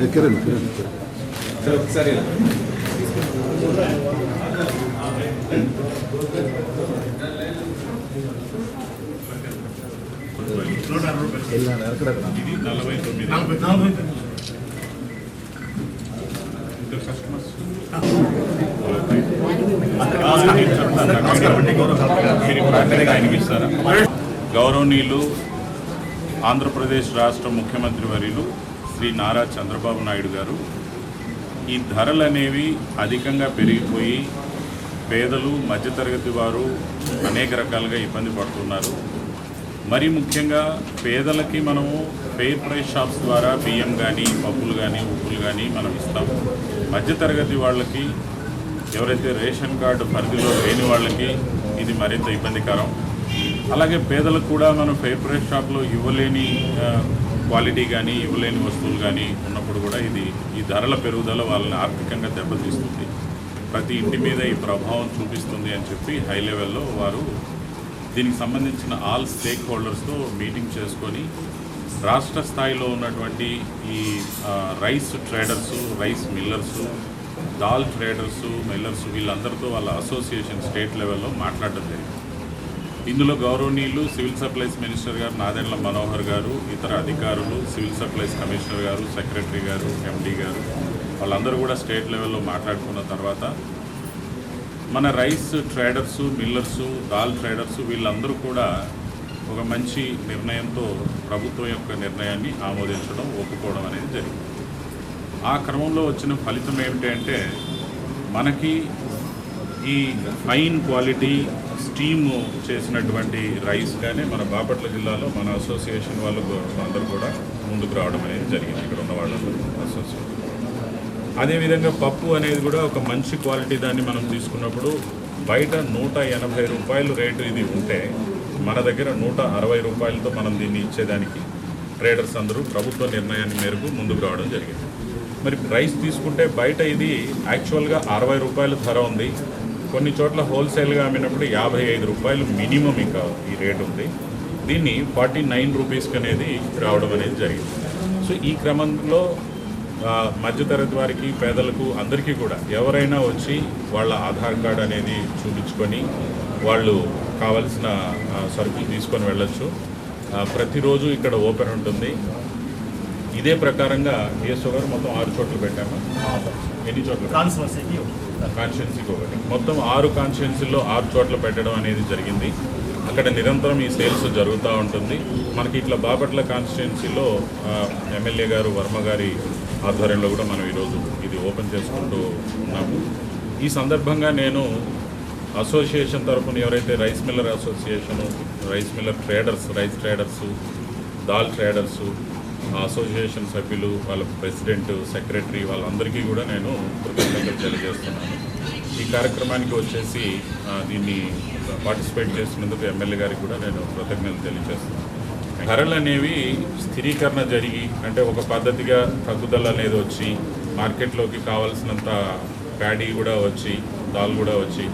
దగ్గరండి గౌరవనీయులు ఆంధ్రప్రదేశ్ రాష్ట్ర ముఖ్యమంత్రి వర్యులు శ్రీ నారా చంద్రబాబు నాయుడు గారు ఈ ధరలు అనేవి అధికంగా పెరిగిపోయి పేదలు మధ్యతరగతి వారు అనేక రకాలుగా ఇబ్బంది పడుతున్నారు. మరి ముఖ్యంగా పేదలకి మనము ఫెయిర్ ప్రైస్ షాప్స్ ద్వారా బియ్యం కానీ పప్పులు కానీ ఉప్పులు కానీ మనం ఇస్తాము. మధ్యతరగతి వాళ్ళకి ఎవరైతే రేషన్ కార్డు పరిధిలో లేని వాళ్ళకి ఇది మరింత ఇబ్బందికరం. అలాగే పేదలకు కూడా మనం ఫెయిర్ ప్రైస్ షాప్లో ఇవ్వలేని క్వాలిటీ కానీ ఇవ్వలేని వస్తువులు కానీ ఉన్నప్పుడు కూడా ఇది ఈ ధరల పెరుగుదల వాళ్ళని ఆర్థికంగా దెబ్బతీస్తుంది. ప్రతి ఇంటి మీద ఈ ప్రభావం చూపిస్తుంది అని చెప్పి హై లెవెల్లో వారు దీనికి సంబంధించిన ఆల్ స్టేక్ హోల్డర్స్తో మీటింగ్ చేసుకొని రాష్ట్ర స్థాయిలో ఉన్నటువంటి ఈ rice traders rice millers dal traders millers వీళ్ళందరితో వాళ్ళ అసోసియేషన్ స్టేట్ లెవెల్లో మాట్లాడడం జరిగింది. ఇందులో గౌరవనీయులు సివిల్ సప్లైస్ మినిస్టర్ గారు నాదెండ్ల మనోహర్ గారు ఇతర అధికారులు సివిల్ సప్లైస్ కమిషనర్ గారు సెక్రటరీ గారు ఎండీ గారు వాళ్ళందరూ కూడా స్టేట్ లెవెల్లో మాట్లాడుకున్న తర్వాత మన rice traders millers dal traders వీళ్ళందరూ కూడా ఒక మంచి నిర్ణయంతో ప్రభుత్వం యొక్క నిర్ణయాన్ని ఆమోదించడం ఒప్పుకోవడం అనేది జరిగింది. ఆ క్రమంలో వచ్చిన ఫలితం ఏమిటి అంటే మనకి ఈ ఫైన్ క్వాలిటీ స్టీమ్ చేసినటువంటి రైస్ కానీ మన బాపట్ల జిల్లాలో మన అసోసియేషన్ వాళ్ళు అందరూ కూడా ముందుకు రావడం అనేది జరిగింది. ఇక్కడ ఉన్న వాళ్ళందరూ అసోసియేషన్. అదేవిధంగా పప్పు అనేది కూడా ఒక మంచి క్వాలిటీ దాన్ని మనం తీసుకున్నప్పుడు బయట నూట ఎనభై రూపాయలు రేటు ఇది ఉంటే మన దగ్గర నూట అరవై రూపాయలతో మనం దీన్ని ఇచ్చేదానికి ట్రేడర్స్ అందరూ ప్రభుత్వ నిర్ణయాన్ని మేరకు ముందుకు రావడం జరిగింది. మరి రైస్ తీసుకుంటే బయట ఇది యాక్చువల్గా అరవై రూపాయల ధర ఉంది. కొన్ని చోట్ల హోల్సేల్గా అమ్మినప్పుడు యాభై ఐదు రూపాయలు మినిమం ఇంకా ఈ రేట్ ఉంది. దీన్ని ఫార్టీ నైన్ రూపీస్కి అనేది రావడం అనేది జరిగింది. సో ఈ క్రమంలో మధ్యతరగతి వారికి పేదలకు అందరికీ కూడా ఎవరైనా వచ్చి వాళ్ళ ఆధార్ కార్డ్ అనేది చూపించుకొని వాళ్ళు కావలసిన సరుకులు తీసుకొని వెళ్ళచ్చు. ప్రతిరోజు ఇక్కడ ఓపెన్ ఉంటుంది. ఇదే ప్రకారంగా డిఎస్ఓ గారు మొత్తం ఆరు చోట్ల పెట్టాము. ఎన్ని చోట్ల కాన్స్టిట్యున్సీకి ఒకటి. మొత్తం ఆరు కాన్స్టిట్యున్సీల్లో ఆరు చోట్ల పెట్టడం అనేది జరిగింది. అక్కడ నిరంతరం ఈ సేల్స్ జరుగుతూ ఉంటుంది. మనకి ఇట్లా బాపట్ల కాన్స్టిట్యున్సీలో ఎమ్మెల్యే గారు వర్మ గారి ఆధ్వర్యంలో కూడా మనం ఈరోజు ఇది ఓపెన్ చేసుకుంటూ ఉన్నాము. ఈ సందర్భంగా నేను అసోసియేషన్ తరఫున ఎవరైతే rice miller association rice miller traders rice traders dal traders association సభ్యులు వాళ్ళ ప్రెసిడెంట్ సెక్రటరీ వాళ్ళందరికీ కూడా నేను కృతజ్ఞతలు తెలియజేస్తున్నాను. ఈ కార్యక్రమానికి వచ్చేసి దీన్ని పార్టిసిపేట్ చేసినందుకు ఎమ్మెల్యే గారికి కూడా నేను కృతజ్ఞతలు తెలియజేస్తున్నాను. ధరలు అనేవి స్థిరీకరణ జరిగి అంటే ఒక పద్ధతిగా తగ్గుదల అనేది వచ్చి మార్కెట్లోకి కావాల్సినంత ప్యాడీ కూడా వచ్చి దాల్ కూడా వచ్చి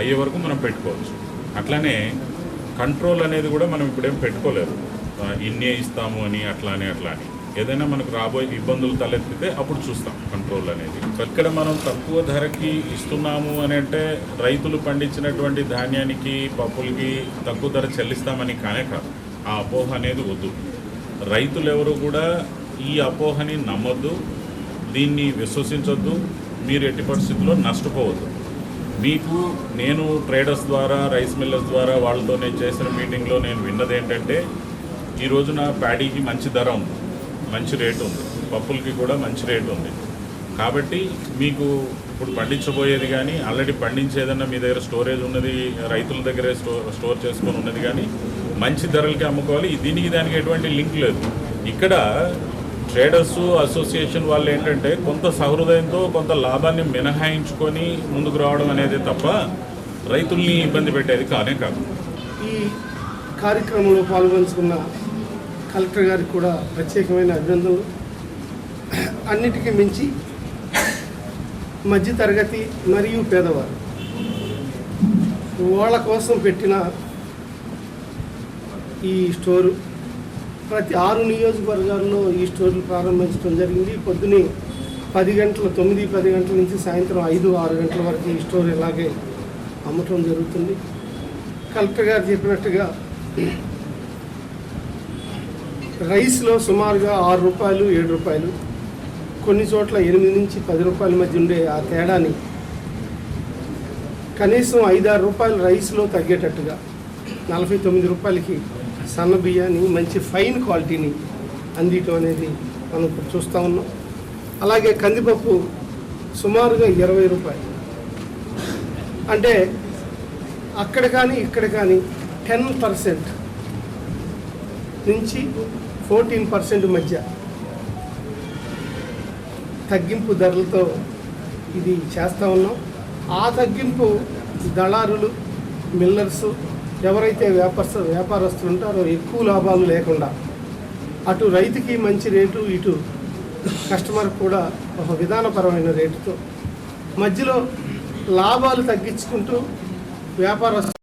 అయ్యే వరకు మనం పెట్టుకోవచ్చు. అట్లనే కంట్రోల్ అనేది కూడా మనం ఇప్పుడేం పెట్టుకోలేదు ఇన్నే ఇస్తాము అని అట్లా అని అట్లా అని ఏదైనా మనకు రాబోయే ఇబ్బందులు తలెత్తితే అప్పుడు చూస్తాం కంట్రోల్ అనేది. ఇక్కడ మనం తక్కువ ధరకి ఇస్తున్నాము అని అంటే రైతులు పండించినటువంటి ధాన్యానికి పప్పులకి తక్కువ ధర చెల్లిస్తామని కానే కాదు. ఆ అపోహ అనేది వద్దు. రైతులు ఎవరు కూడా ఈ అపోహని నమ్మొద్దు దీన్ని విశ్వసించొద్దు మీరు ఎట్టి పరిస్థితుల్లో నష్టపోవద్దు. మీకు నేను ట్రేడర్స్ ద్వారా రైస్ మిల్లర్స్ ద్వారా వాళ్ళతో నేను చేసిన మీటింగ్లో నేను విన్నది ఏంటంటే ఈ రోజున ప్యాడీకి మంచి ధర ఉంది. మంచి రేటు ఉంది. పప్పులకి కూడా మంచి రేటు ఉంది. కాబట్టి మీకు ఇప్పుడు పండించబోయేది కానీ ఆల్రెడీ పండించేదన్నా మీ దగ్గర స్టోరేజ్ ఉన్నది రైతుల దగ్గరే స్టోర్ చేసుకొని ఉన్నది కానీ మంచి ధరలకి అమ్ముకోవాలి. దీనికి దానికి ఎటువంటి లింక్ లేదు. ఇక్కడ ట్రేడర్స్ అసోసియేషన్ వాళ్ళు ఏంటంటే కొంత సహృదయంతో కొంత లాభాన్ని మినహాయించుకొని ముందుకు రావడం అనేది తప్ప రైతుల్ని ఇబ్బంది పెట్టేది కానే కాదు. ఈ కార్యక్రమంలో పాల్గొంచుకున్న కలెక్టర్ గారికి కూడా ప్రత్యేకమైన అభినందనలు. అన్నిటికీ మించి మధ్యతరగతి మరియు పేదవారు వాళ్ళ కోసం పెట్టిన ఈ స్టోరు ప్రతి ఆరు నియోజకవర్గాల్లో ఈ స్టోర్లు ప్రారంభించడం జరిగింది. పొద్దునే పది గంటల తొమ్మిది పది గంటల నుంచి సాయంత్రం ఐదు ఆరు గంటల వరకు ఈ స్టోర్ ఇలాగే అమ్మటం జరుగుతుంది. కలెక్టర్ గారు చెప్పినట్టుగా రైస్లో సుమారుగా ఆరు రూపాయలు ఏడు రూపాయలు కొన్ని చోట్ల ఎనిమిది నుంచి పది రూపాయల మధ్య ఉండే ఆ తేడాని కనీసం ఐదారు రూపాయలు రైస్లో తగ్గేటట్టుగా నలభై తొమ్మిది రూపాయలకి సన్న బియ్యాన్ని మంచి ఫైన్ క్వాలిటీని అందియటం అనేది మనం ఇప్పుడు చూస్తూ ఉన్నాం. అలాగే కందిపప్పు సుమారుగా ఇరవై రూపాయలు. అంటే అక్కడ కానీ ఇక్కడ కానీ టెన్ పర్సెంట్ నుంచి ఫోర్టీన్ పర్సెంట్ మధ్య తగ్గింపు ధరలతో ఇది చేస్తూ ఉన్నాం. ఆ తగ్గింపు దళారులు మిల్లర్స్ ఎవరైతే వ్యాపార వ్యాపారస్తులు ఉంటారో ఎక్కువ లాభాలు లేకుండా అటు రైతుకి మంచి రేటు ఇటు కస్టమర్ కూడా ఒక విధానపరమైన రేటుతో మధ్యలో లాభాలు తగ్గించుకుంటూ వ్యాపారస్తు